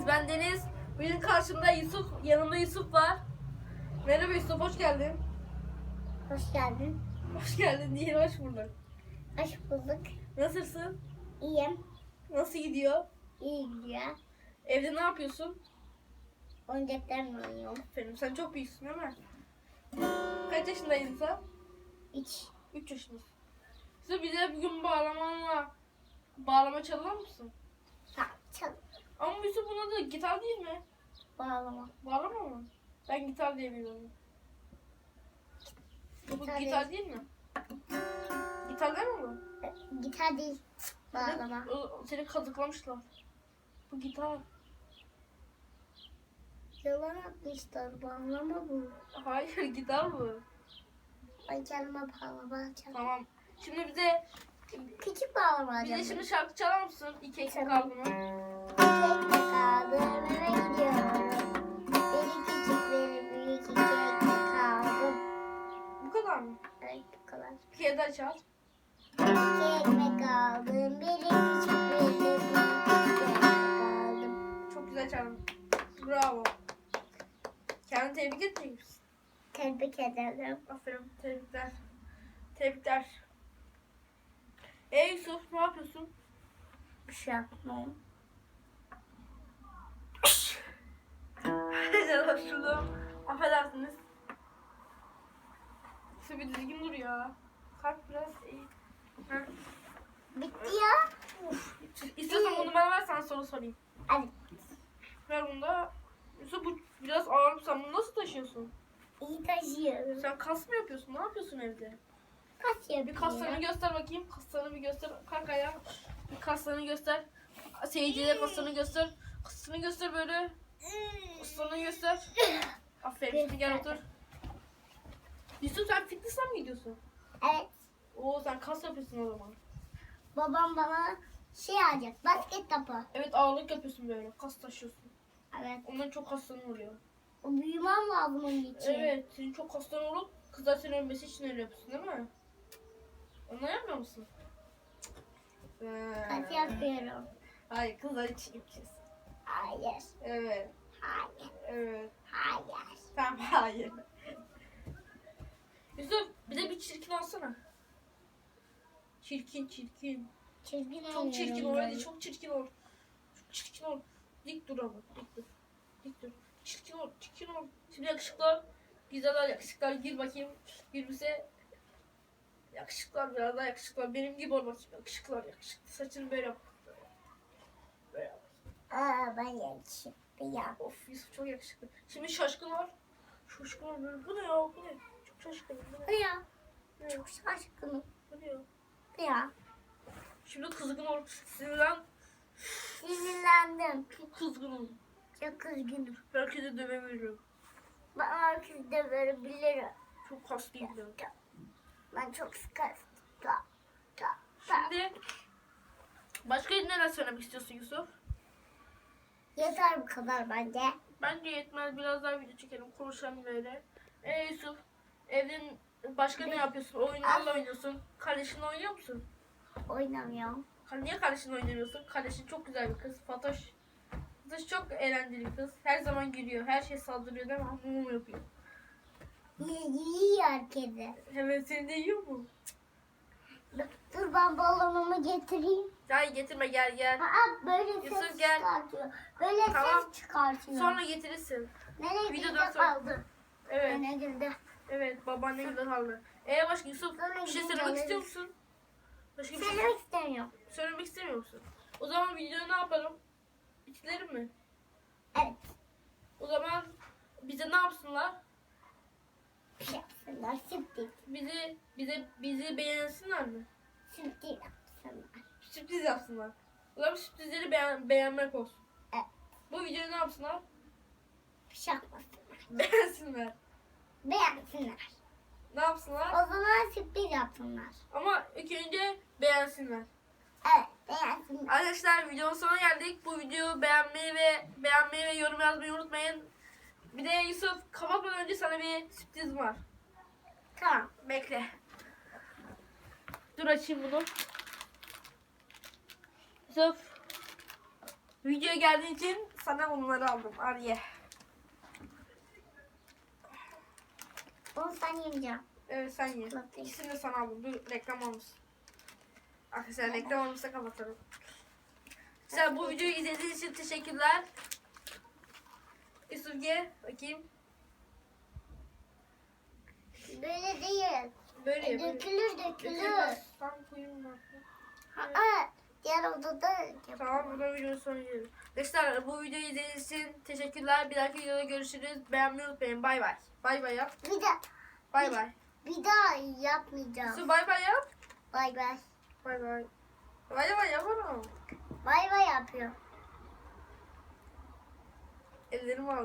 geldiniz. Ben Deniz. Bugün karşımda Yusuf, yanımda Yusuf var. Merhaba Yusuf, hoş geldin. Hoş geldin. Hoş geldin değil, hoş bulduk. Hoş bulduk. Nasılsın? İyiyim. Nasıl gidiyor? İyi gidiyor. Evde ne yapıyorsun? Oyuncaklarımla oynuyorum. Aferin, sen çok büyüksün değil mi? Kaç yaşındaydın sen? İç. 3 yaşındasın. Yusuf bize bugün bağlamanla bağlama çalar mısın? Ha, çal. Ama Yusuf bunun adı gitar değil mi? Bağlama. Bağlama mı? Ben gitar diye biliyorum. Bu Gitar gitar, değil mi? Gitar değil mi bu? Gitar değil. Bağlama. O- Seni kazıklamışlar. Bu gitar. Yalan atmışlar. Bağlama bu. Hayır gitar bu. Ben kendime bağlama. Tamam. Şimdi bize Küçük bağlama bize alacağım. şimdi şarkı çalar mısın? İki eksik Tamam. kaldı mı? Kekle kaldım eve gidiyorum. Biri küçük biri büyük iki ekle kaldım. Bu kadar mı? Evet bu kadar. Bir kere daha çal. İki ekmek aldım. Biri küçük biri büyük iki ekmek aldım. Çok güzel çaldın. Bravo. Kendini tebrik etmiyor musun? Tebrik ederim. Aferin. Tebrikler. Tebrikler. Ey Yusuf ne yapıyorsun? Bir şey yapmam. Yavaşladım. Affedersiniz. Yusuf bir düzgün dur ya. Kalk biraz iyi. Bitti ya. İstiyorsan bunu bana ver sana soru sorayım. Hadi. Ver bunu da. Yusuf bu biraz ağır. Sen bunu nasıl taşıyorsun? İyi taşıyorum. Sen kas mı yapıyorsun? Ne yapıyorsun evde? Bir yapıyor? kaslarını göster bakayım. Kaslarını bir göster. Kalk ayağa. Bir kaslarını göster. Seyircilere kaslarını göster. Kaslarını göster böyle. Kaslarını göster. Aferin. Şimdi gel otur. Yusuf sen fitness'a mı gidiyorsun? Evet. Oo sen kas yapıyorsun o zaman. Babam bana şey alacak. Basket topu. Evet ağırlık yapıyorsun böyle. Kas taşıyorsun. Evet. Onların çok kasların oluyor. O büyümem lazım onun için. Evet. Senin çok kasların olup kızlar seni ölmesi için öyle yapıyorsun değil mi? Onu yapmıyor musun? Ee, Kaç yapıyorum? Hayır kızlar için yapıyorsun. Hayır. Evet. Hayır. Evet. Hayır. Tamam hayır. Yusuf bir de bir çirkin olsana. Çirkin çirkin. Çizgi Çok çirkin ol hadi çok çirkin ol. Çok çirkin ol. Dik dur ama dik dur. Dik dur. Çirkin ol çirkin ol. Şimdi yakışıklar. Güzeller yakışıklar gir bakayım. Gir bize. Yakışıklar biraz daha yakışıklar. Benim gibi ol bakayım. Yakışıklar yakışıklı. Saçını böyle yap. Böyle yap. Aa ben yakışıklı ya. Of Yusuf çok yakışıklı. Şimdi şaşkın var. Şaşkın var. Bu ne ya? Bu ne? Çok şaşkın. Bu ne? Ya. Bu? Çok şaşkınım. Bu ne ya? Ya. Şimdi kızgın ol. Sinirlen. Sinirlendim. Çok kızgınım. Çok üzgünüm. Herkese dövemiyorum. Ben herkes de verebilirim. Çok hastayım. ya. Ben çok sıkıştım. Şimdi başka neler söylemek istiyorsun Yusuf? Yeter bu kadar bence. Bence yetmez. Biraz daha video çekelim. Konuşalım böyle. Ee Yusuf evden başka ne yapıyorsun? Oyunlarla oynuyorsun. Kardeşinle oynuyor musun? Oynamıyorum. Niye kardeşinle oynamıyorsun? Kardeşin çok güzel bir kız. Fatoş. Fatoş çok eğlenceli bir kız. Her zaman gülüyor. Her şey saldırıyor değil mi? Mum yapıyor. Yiyor, herkese. Hemen seni de yiyor mu? Dur ben balonumu getireyim. Gel getirme gel gel. Aa böyle Yusuf, ses gel. çıkartıyor. Böyle Tamam. ses çıkartıyor. Sonra getirirsin. Nereye videodan girdi sonra- kaldı? Evet. Nereye girdi? Evet babaanne güzel kaldı. Ee başka Yusuf Sonra bir şey gidince söylemek alırız. istiyor musun? Başka bir şey Söylemek istemiyorum. söylemek istemiyor musun? O zaman videoyu ne yapalım? Bitirelim mi? Evet. O zaman bize ne yapsınlar? Yapsınlar. Sürpriz. Bizi bize bizi beğensinler mi? Sürpriz yapsınlar. Sürpriz yapsınlar. Zaman sürprizleri beğen, beğenmek olsun. Evet. Bu videoyu ne yapsınlar? Bir şey. Beğensinler. Beğensinler. Ne yapsınlar? O zaman sürpriz yapsınlar. Ama ilk önce beğensinler. Evet. Beğensinler. Arkadaşlar videonun sonuna geldik. Bu videoyu beğenmeyi ve beğenmeyi ve yorum yazmayı unutmayın. Bir de Yusuf kapatmadan önce sana bir sürpriz var. Tamam. Bekle. Dur açayım bunu. Yusuf. Videoya geldiğin için sana bunları aldım. Arya. Onu sen yemeyeceğim. Evet sen ye. Bakayım. İkisini de sana aldım. Dur reklam olmasın. Arkadaşlar reklam olmasa kapatalım. Sen bu videoyu izlediğiniz için teşekkürler. Yusuf ye. Bakayım. Böyle değil. Böyle E, böyle. dökülür dökülür. Tamam koyayım ben. Aa, diğer odada yap. Tamam burada videonun sonu geliyor. Arkadaşlar bu videoyu izlediğiniz için teşekkürler. Bir dahaki videoda görüşürüz. Beğenmeyi unutmayın. Bay bay. Bay bay yap. Bir daha, Bay bay. bir daha yapmayacağım. Yusuf bay bay yap. Bay bay. Bay bay. Bay bay yaparım. Bay bay yapıyor. Ellerimi al.